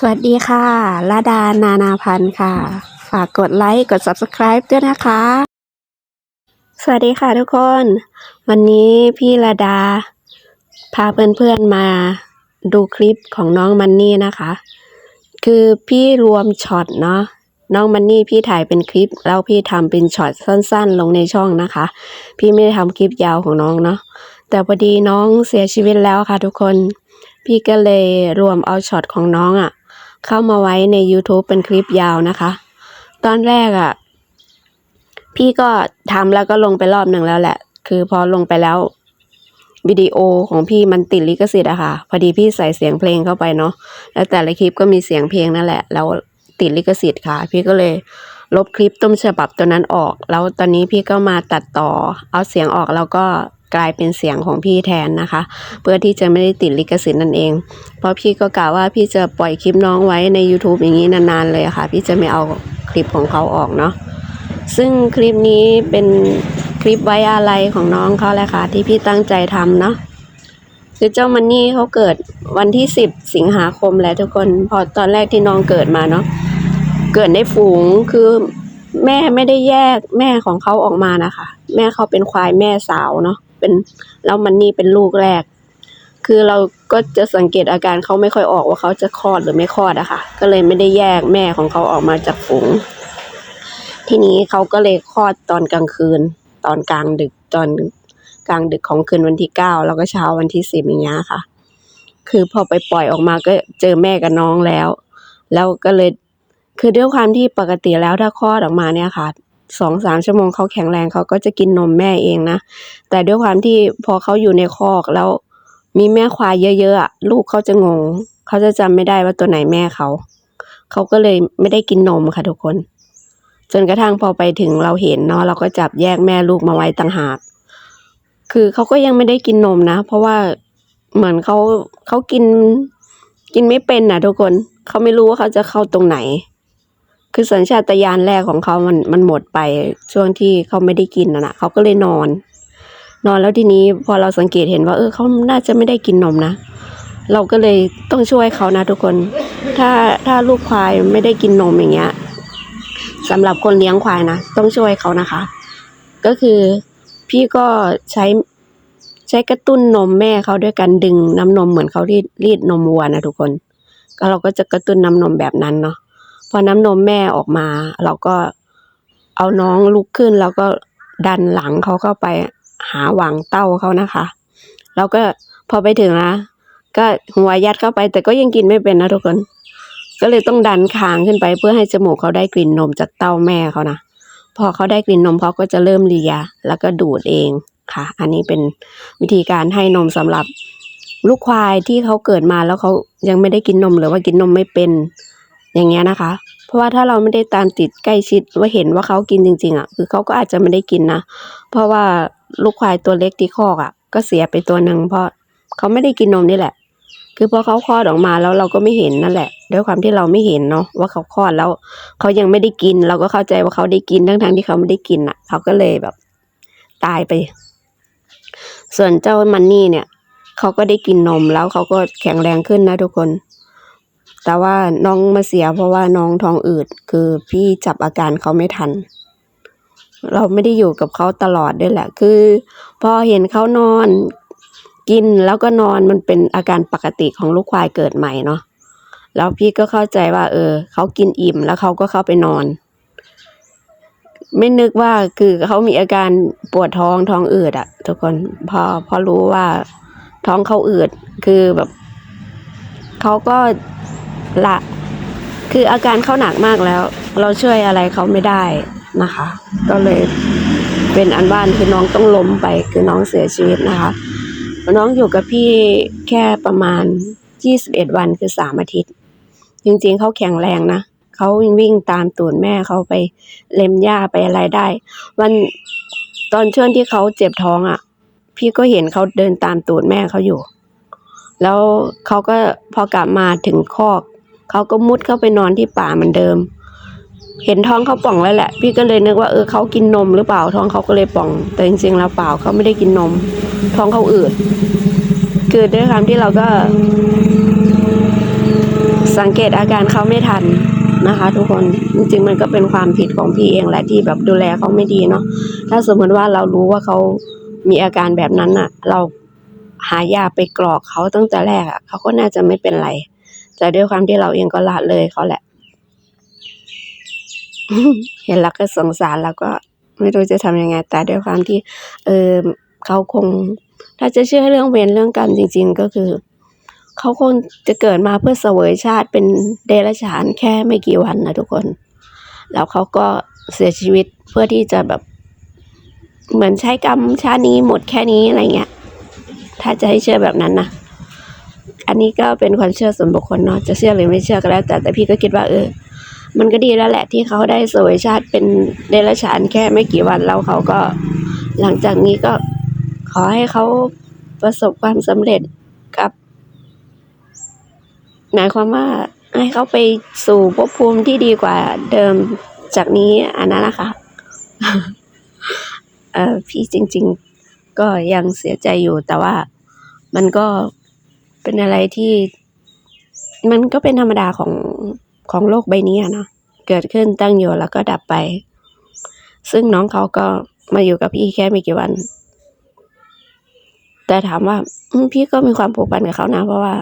สวัสดีค่ะลาดานานาพันธ์ค่ะ ฝากกดไลค์ กด subscribe ด้วยนะคะ สวัสดีค่ะทุกคน วันนี้พี่ลาดา พาเพื่อนๆมาดูคลิปของน้องมันนี่นะคะ คือพี่รวมช็อตเนาะน้องมันนี่พี่ถ่ายเป็นคลิป แล้วพี่ทำเป็นช็อตสั้นๆ ลงในช่องนะคะ พี่ไม่ได้ทำคลิปยาวของน้องเนาะแต่พอดีน้องเสียชีวิตแล้วค่ะทุกคน พี่ก็เลยรวมเอาช็อตของน้องอะ่ะ เข้ามาไว้ใน YouTube เป็นคลิปยาวนะคะ ตอนแรกอะ่ะ พี่ก็ทำแล้วก็ลงไปรอบหนึ่งแล้วแหละ คือพอลงไปแล้ววิดีโอของพี่มันติดลิขสิทธิ์อะค่ะ พอดีพี่ใส่เสียงเพลงเข้าไปเนาะแล้วแต่ละคลิปก็มีเสียงเพลงนั่นแหละ แล้วติดลิขสิทธิ์ค่ะ พี่ก็เลยลบคลิปต้นฉบับตัวนั้นออก แล้วตอนนี้พี่ก็มาตัดต่อ เอาเสียงออกแล้วก็ กลายเป็นเสียงของพี่แทนนะคะ เพื่อที่จะไม่ได้ติดลิขสิทธิ์นั่นเอง เพราะพี่ก็กล่าวว่าพี่จะปล่อยคลิปน้องไว้ใน YouTube อย่างนี้นานๆเลยะค่ะ พี่จะไม่เอาคลิปของเขาออกเนาะซึ่งคลิปนี้เป็นคลิปไว้อะไรของน้องเขาแหละค่ะ ที่พี่ตั้งใจทำเนาะคือเจ้ามันนี่เขาเกิดวันที่สิบสิงหาคมแหละทุกคนพอตอนแรกที่น้องเกิดมาเนาะเกิดในฝูงคือแม่ไม่ได้แยกแม่ของเขาออกมานะคะ แม่เขาเป็นควายแม่สาวเนาะ เป็นแล้วมันนี่เป็นลูกแรก คือเราก็จะสังเกตอาการเขาไม่ค่อยออกว่าเขาจะคลอดหรือไม่คลอดอะค่ะ ก็เลยไม่ได้แยกแม่ของเขาออกมาจากฝูง ทีนี้เขาก็เลยคลอดตอนกลางคืน ตอนกลางดึกตอนกลางดึกของคืนวันที่เก้าแล้วก็เช้าวันที่สิบอย่างเงี้ยค่ะ คือพอไปปล่อยออกมาก็เจอแม่กับน้องแล้ว แล้วก็เลยคือด้วยความที่ปกติแล้วถ้าคลอดออกมาเนี่ยค่ะ สองสามชั่วโมงเขาแข็งแรงเขาก็จะกินนมแม่เองนะ แต่ด้วยความที่พอเขาอยู่ในคอกแล้วมีแม่ควายเยอะๆลูกเขาจะงง เขาจะจำไม่ได้ว่าตัวไหนแม่เขา เขาก็เลยไม่ได้กินนมค่ะทุกคน จนกระทั่งพอไปถึงเราเห็นเนาะเราก็จับแยกแม่ลูกมาไว้ต่างหาก คือเขาก็ยังไม่ได้กินนมนะ เพราะว่าเหมือนเขาเขากิน กินไม่เป็นน่ะทุกคน เขาไม่รู้ว่าเขาจะเข้าตรงไหน คือสัญชาตญาณแรกของเขามันมันหมดไปช่วงที่เขาไม่ได้กินนะนะเขาก็เลยนอน นอนแล้วทีนี้พอเราสังเกตเห็นว่า เออเขาน่าจะไม่ได้กินนมนะเราก็เลยต้องช่วยเขานะทุกคน ถ้าถ้าลูกควายไม่ได้กินนมอย่างเงี้ยสำหรับคนเลี้ยงควายนะต้องช่วยเขานะคะ ก็คือพี่ก็ใช้ใช้กระตุ้นนมแม่เขาด้วยการดึงน้ำนมเหมือนเขาที่รีดนมวัวนะทุกคน ก็เราก็จะกระตุ้นน้ำนมแบบนั้นเนาะ พอน้ำนมแม่ออกมา เราก็เอาน้องลุกขึ้น แล้วก็ดันหลังเขาเข้าไปหาหวังเต้าเขานะคะแล้วก็พอไปถึงนะก็หัวยัดเข้าไป แต่ก็ยังกินไม่เป็นนะทุกคน ก็เลยต้องดันคางขึ้นไป เพื่อให้จมูกเขาได้กลิ่นนมจากเต้าแม่เขานะพอเขาได้กลิ่นนมเขาก็จะเริ่มเลีย แล้วก็ดูดเองค่ะ อันนี้เป็นวิธีการให้นมสำหรับลูกควายที่เขาเกิดมาแล้วเขายังไม่ได้กินนมหรือว่ากินนมไม่เป็น อย่างเงี้ยนะคะ เพราะว่าถ้าเราไม่ได้ตามติดใกล้ชิดว่าเห็นว่าเขากินจริง ๆอะคือเขาก็อาจจะไม่ได้กินนะเพราะว่าลูกควายตัวเล็กที่คอกอะ ก็เสียไปตัวหนึ่งเพราะเขาไม่ได้กินนมนี่แหละ คือพอเขาคลอดออกมาแล้วเราก็ไม่เห็นนั่นแหละ ด้วยความที่เราไม่เห็นเนาะว่าเขาคลอดแล้วเขายังไม่ได้กิน เราก็เข้าใจว่าเขาได้กินทั้งทที่เขาไม่ได้กินอะ เขาก็เลยแบบ ตายไป ส่วนเจ้ามันนี่เนี่ยเขาก็ได้กินนมแล้วเขาก็แข็งแรงขึ้นนะทุกคน แต่ว่าน้องมาเสียเพราะว่าน้องท้องอืด คือพี่จับอาการเขาไม่ทัน เราไม่ได้อยู่กับเขาตลอดด้วยแหละ คือ พอเห็นเขานอนกินแล้วก็นอนมันเป็นอาการปกติของลูกควายเกิดใหม่เนาะแล้วพี่ก็เข้าใจว่า เออเขากินอิ่มแล้วเขาก็เข้าไปนอน ไม่นึกว่าคือเขามีอาการปวดท้องท้องอืดอะทุกคนพอพอรู้ว่าท้องเขาอืดคือแบบเขาก็ ละ คืออาการเขาหนักมากแล้ว เราช่วยอะไรเขาไม่ได้นะคะ ก็เลยเป็นอันบ้านคือน้องต้องล้มไปคือน้องเสียชีวิตนะคะ น้องอยู่กับพี่แค่ประมาณยี่สิบเอ็ดวันคือสามอาทิตย์ จริงๆเขาแข็งแรงนะเขาวิ่งตามตูดแม่เขาไปเล็มหญ้าไปอะไรได้ วันตอนช่วงที่เขาเจ็บท้องอะ พี่ก็เห็นเขาเดินตามตูดแม่เขาอยู่ แล้วเขาก็พอกลับมาถึงคอก เขาก็มุดเข้าไปนอนที่ป่าเหมือนเดิม เห็นท้องเขาป่องแล้วแหละ พี่ก็เลยนึกว่าเออเขากินนมหรือเปล่าท้องเขาก็เลยป่อง แต่จริงๆแล้วเปล่าเขาไม่ได้กินนม ท้องเขาอืดคือด้วยความที่เราก็ สังเกตอาการเขาไม่ทันนะคะ ทุกคนจริงๆมันก็เป็นความผิดของพี่เองแหละที่แบบดูแลเขาไม่ดีเนาะถ้าสมมติว่าเรารู้ว่าเขามีอาการแบบนั้นอะเราหายาไปกรอกเขาตั้งแต่แรกอะเขาก็น่าจะไม่เป็นไร แต่ด้วยความที่เราเองก็ละเลยเขาแหละ เห็นแล้วก็สงสารแล้วก็ไม่รู้จะทำยังไง แต่ด้วยความที่ เออเขาคง ถ้าจะเชื่อเรื่องเวรเรื่องกรรมจริง ๆ ก็คือเขาคงจะเกิดมาเพื่อเสวยชาติเป็นเดรัจฉานแค่ไม่กี่วันนะทุกคน แล้วเขาก็เสียชีวิตเพื่อที่จะแบบ เหมือนใช้กรรมชาตินี้หมดแค่นี้อะไรเงี้ย ถ้าจะให้เชื่อแบบนั้นนะ อันนี้ก็เป็นความเชื่อส่วนบุคคลเนาะจะเชื่อหรือไม่เชื่อก็แล้ว แต่แต่พี่ก็คิดว่าเออ มันก็ดีแล้วแหละที่เขาได้สวยชาติเป็นเดรัจฉานแค่ไม่กี่วันแล้วเขาก็ หลังจากนี้ก็ขอให้เขาประสบความสำเร็จกับหมายความว่าให้เขาไปสู่ภพภูมิที่ดีกว่าเดิมจากนี้อันนั้นนะคะเออพี่จริง ๆ ก็ยังเสียใจอยู่แต่ว่ามันก็ เป็นอะไรที่ มันก็เป็นธรรมดาของของโลกใบนี้เนาะเกิดขึ้นตั้งอยู่แล้วก็ดับไป ซึ่งน้องเขาก็มาอยู่กับพี่แค่ไม่กี่วัน แต่ถามว่าพี่ก็มีความผูกพันกับเขานะ เพราะว่า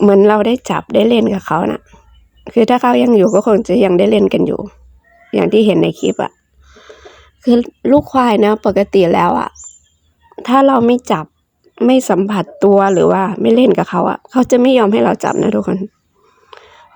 เหมือนเราได้จับได้เล่นกับเขานะ่ะ คือถ้าเขายังอยู่ก็คงจะยังได้เล่นกันอยู่ อย่างที่เห็นในคลิปอะคือลูกควายนะ ปกติแล้วอะถ้าเราไม่จับ ไม่สัมผัสตัวหรือว่าไม่เล่นกับเขาอะเขาจะไม่ยอมให้เราจับนะทุกคน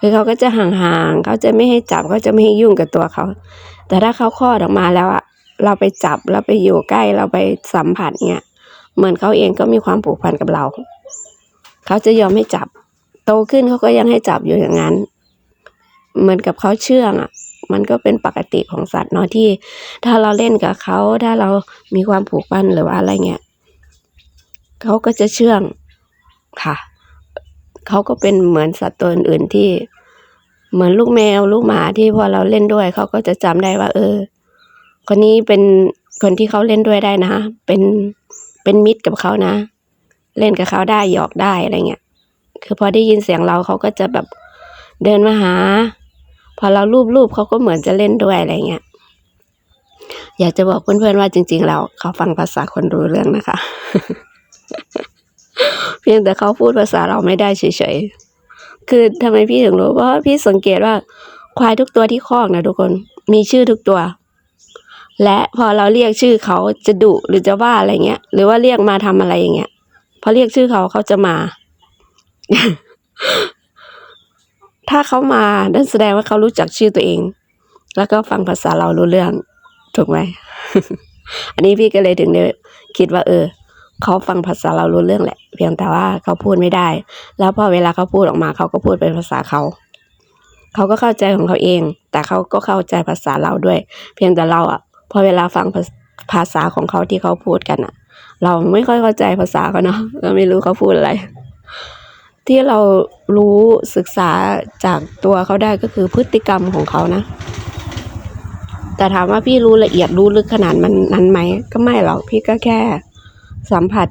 คือเขาก็จะห่างๆเขาจะไม่ให้จับเขาจะไม่ให้ยุ่งกับตัวเขา แต่ถ้าเขาคลอดออกมาแล้วอะเราไปจับเราไปอยู่ใกล้เราไปสัมผัสเงี้ยเหมือนเขาเองก็มีความผูกพันกับเรา เขาจะยอมให้จับ โตขึ้นเขาก็ยังให้จับอยู่อย่างนั้น เหมือนกับเขาเชื่องอะมันก็เป็นปกติของสัตว์เนาะที่ ถ้าเราเล่นกับเขาถ้าเรามีความผูกพันหรือว่าอะไรเงี้ย เขาก็จะเชื่องค่ะ เขาก็เป็นเหมือนสัตว์ตัวอื่นๆที่ เหมือนลูกแมวลูกหมาที่พอเราเล่นด้วย เขาก็จะจำได้ว่า เออ คนนี้เป็นคนที่เขาเล่นด้วยได้นะ เป็นเป็นมิตรกับเขานะ เล่นกับเขาได้หยอกได้อะไรเงี้ยคือพอได้ยินเสียงเราเขาก็จะแบบเดินมาหา พอเรารูปรูปเขาก็เหมือนจะเล่นด้วยอะไรเงี้ยอยากจะบอกเพื่อนๆว่าจริงๆแล้วเขาฟังภาษาคนรู้เรื่องนะคะ พียงแต่เขาพูดภาษาเราไม่ได้เฉยๆ คือทำไมพี่ถึงรู้เพราะพี่สังเกตว่าควายทุกตัวที่คอกนะทุกคนมีชื่อทุกตัว และพอเราเรียกชื่อเขาจะดุหรือจะว่าอะไรเงี้ย หรือว่าเรียกมาทำอะไรอย่างเงี้ยพอเรียกชื่อเขาเขาจะมา ถ้าเขามานั่นแสดงว่าเขารู้จักชื่อตัวเอง แล้วก็ฟังภาษาเรารู้เรื่อง ถูกไหมอันนี้พี่ก็เลยถึงได้คิดว่า เออ เขาฟังภาษาเรารู้เรื่องแหละ เพียงแต่ว่าเขาพูดไม่ได้ แล้วพอเวลาเขาพูดออกมา เขาก็พูดเป็นภาษาเขาเขาก็เข้าใจของเขาเอง แต่เขาก็เข้าใจภาษาเราด้วย เพียงแต่เราอะ พอเวลาฟังภาษาของเขาที่เขาพูดกันอะ เราไม่ค่อยเข้าใจภาษาเขาเนาะเราไม่รู้เขาพูดอะไร ที่เรารู้ศึกษาจากตัวเขาได้ก็คือพฤติกรรมของเขานะแต่ถามว่าพี่รู้ละเอียดรู้ลึกขนาดมันนั้นไหมก็ไม่หรอกพี่ก็แค่ สัมผัส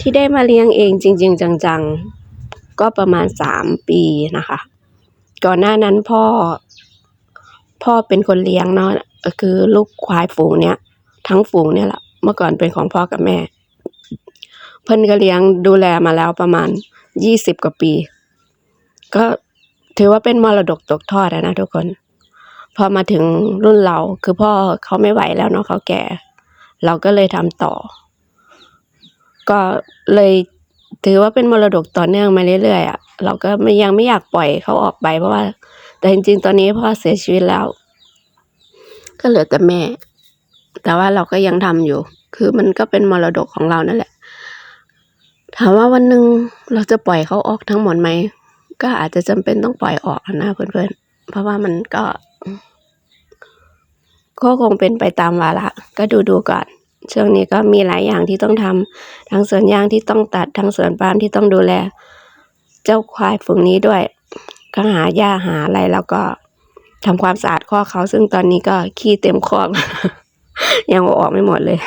ที่ได้มาเลี้ยงเองจริง ๆ จังๆ ก็ประมาณสามปีนะคะ ก่อนหน้านั้นพ่อ พ่อเป็นคนเลี้ยงเนาะคือลูกควายฝูงเนี้ยทั้งฝูงเนี่ยแหละเมื่อก่อนเป็นของพ่อกับแม่ เพิ่นก็เลี้ยงดูแลมาแล้วประมาณยี่สิบกว่าปี ก็ถือว่าเป็นมรดกตกทอดนะทุกคน พอมาถึงรุ่นเราคือพ่อเขาไม่ไหวแล้วเนาะเขาแก่ เราก็เลยทำต่อ ก็เลยถือว่าเป็นมรดกต่อเนื่องมาเรื่อยๆอะเราก็ไม่ยังไม่อยากปล่อยเขาออกไป เพราะว่า แต่จริงๆ ตอนนี้พ่อเสียชีวิตแล้ว ก็เหลือแต่แม่ แต่ว่าเราก็ยังทำอยู่ คือมันก็เป็นมรดกของเรานั่นแหละ ถามว่าวันหนึ่งเราจะปล่อยเขาออกทั้งหมดไหมก็อาจจะจำเป็นต้องปล่อยออกนะเพื่อนๆ เพราะว่ามันก็ก็คงเป็นไปตามวาระก็ดูดูๆก่อน ช่วงนี้ก็มีหลายอย่างที่ต้องทำทั้งสวนยางที่ต้องตัด ทั้งสวนปาล์มที่ต้องดูแล เจ้าควายฝูงนี้ด้วยก็หาหญ้าหาอะไรแล้วก็ทำความสะอาดข้อเขา ซึ่งตอนนี้ก็ขี้เต็มคอกยังออกไม่หมดเลย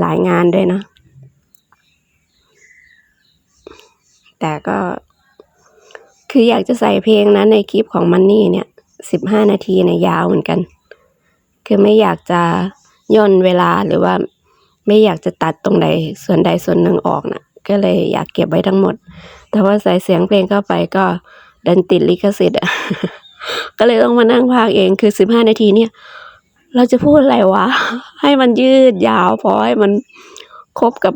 หลายงานด้วยนะแต่ก็ คืออยากจะใส่เพลงนั้นในคลิปของมันนี่เนี่ยสิบห้านาทีเนี่ยยาวเหมือนกัน คือไม่อยากจะ ย่นเวลาหรือว่าไม่อยากจะตัดตรงใดส่วนใดส่วนหนึ่งออกนะก็เลยอยากเก็บไว้ทั้งหมด แต่ว่าใส่เสียงเพลงเข้าไปก็ดันติดลิขสิทธิ์อะก็เลยต้องมานั่งพากเองคือสิบห้านาทีเนี่ย เราจะพูดอะไรวะ ให้มันยืดยาวพอให้มันครบกับ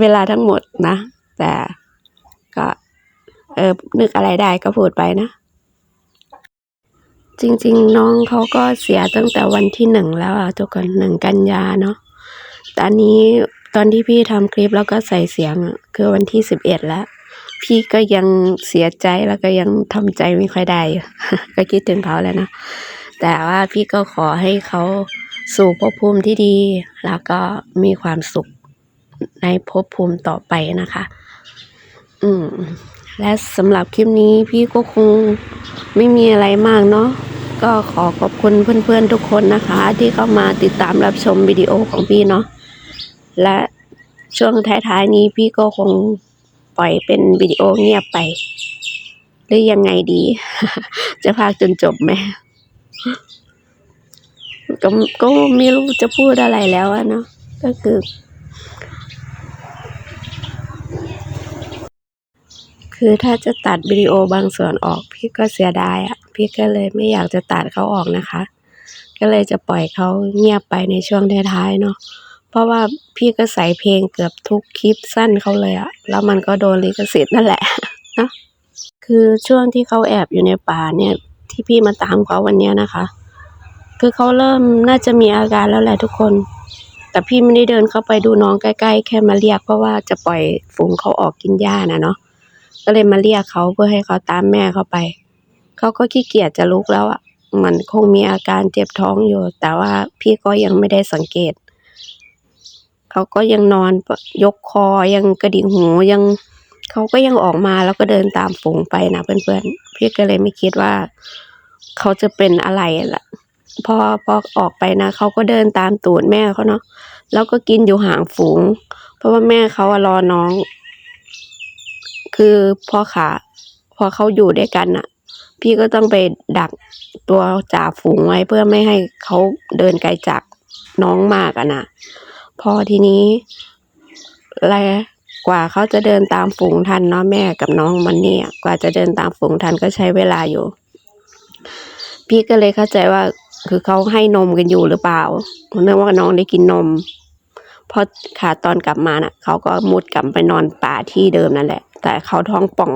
เวลาทั้งหมดนะ แต่ก็เออนึกอะไรได้ก็พูดไปนะ จริง ๆ น้องเขาก็เสียตั้งแต่วันที่หนึ่งแล้วอะทุกคนหนึ่งกันยาเนาะตอนนี้ตอนที่พี่ทำคลิปแล้วก็ใส่เสียงคือวันที่สิบเอ็ดแล้ว พี่ก็ยังเสียใจแล้วก็ยังทำใจไม่ค่อยได้ ก็คิดถึงเขาแล้วนะแต่ว่าพี่ก็ขอให้เขาสู่ภพภูมิที่ดี แล้วก็มีความสุขในภพภูมิต่อไปนะคะ อืม และสำหรับคลิปนี้พี่ก็คงไม่มีอะไรมากเนาะ ก็ขอขอบคุณเพื่อนๆทุกคนนะคะ ที่เข้ามาติดตามรับชมวิดีโอของพี่เนาะและช่วงท้ายๆนี้พี่ก็คงปล่อยเป็นวิดีโอเงียบไป หรือยังไงดี จะพากจนจบไหมก็ก็ไม่รู้จะพูดอะไรแล้วอะเนาะก็คือ คือถ้าจะตัดวิดีโอบางส่วนออก พี่ก็เสียดายอะพี่ก็เลยไม่อยากจะตัดเขาออกนะคะ ก็เลยจะปล่อยเขาเงียบไปในช่วงท้ายๆเนาะเพราะว่าพี่ก็ใส่เพลงเกือบทุกคลิปสั้นเขาเลยอะแล้วมันก็โดนลิขสิทธิ์นั่นแหละเนาะคือช่วงที่เขาแอบอยู่ในป่าเนี่ย ที่พี่มาตามเขาวันเนี้ยนะคะ คือเขาเริ่มน่าจะมีอาการแล้วแหละทุกคน แต่พี่ไม่ได้เดินเข้าไปดูน้องใกล้ๆ แค่มาเรียกเพราะว่าจะปล่อยฝูงเขาออกกินหญ้านะเนาะ ก็เลยมาเรียกเขาเพื่อให้เขาตามแม่เขาไป เขาก็ขี้เกียจจะลุกแล้วอะมันคงมีอาการเจ็บท้องอยู่ แต่ว่าพี่ก็ยังไม่ได้สังเกต เขาก็ยังนอนยกคอยังกระดิกหูยังเขาก็ยังออกมาแล้วก็เดินตามฝูงไปนะเพื่อนๆ พี่ก็เลยไม่คิดว่า เขาจะเป็นอะไรล่ะ พอพอออกไปนะเขาก็เดินตามตูดแม่เขาเนาะแล้วก็กินอยู่ห่างฝูง เพราะว่าแม่เขารอน้อง คือพอขาพอเขาอยู่ด้วยกันน่ะพี่ก็ต้องไปดักตัวจ่าฝูงไว้เพื่อไม่ให้เขาเดินไกลจากน้องมากอะนะพอทีนี้อะไรกว่าเขาจะเดินตามฝูงทันเนาะแม่กับน้องมันเนี่ย กว่าจะเดินตามฝูงทันก็ใช้เวลาอยู่ พี่ก็เลยเข้าใจว่า คือเขาให้นมกันอยู่หรือเปล่าเนื่องว่าน้องได้กินนมพอขาตอนกลับมาน่ะเขาก็มุดกลับไปนอนป่าที่เดิมนั่นแหละ แต่เขาท้องป่อง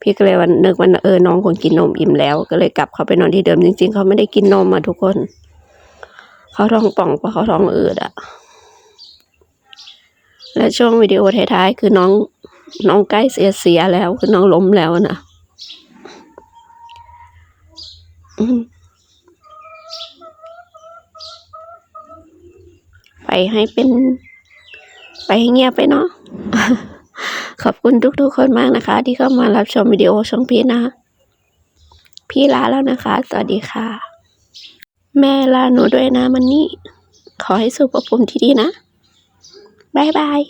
พี่ก็เลยวันนึกว่าเออน้องคงกินนมอิ่มแล้ว ก็เลยกลับเขาไปนอนที่เดิมจริง ๆ เขาไม่ได้กินนมอะทุกคน เขาท้องป่องเพราะเขาท้องอืดอะและช่วงวิดีโอท้ายๆคือน้องน้องใกล้เสียเสียแล้วคือน้องล้มแล้วนะไปให้เป็น ไปให้เงียบไปเนาะ อบคุณทุกๆคนมากนะคะ ที่เข้ามารับชมวิดีโอช่องพี่นะ พี่ลาแล้วนะคะ สวัสดีค่ะ แม่ลาหนูด้วยนะมันนี่ ขอให้สุขภาพภูมิที่ดีนะ บ๊ายบาย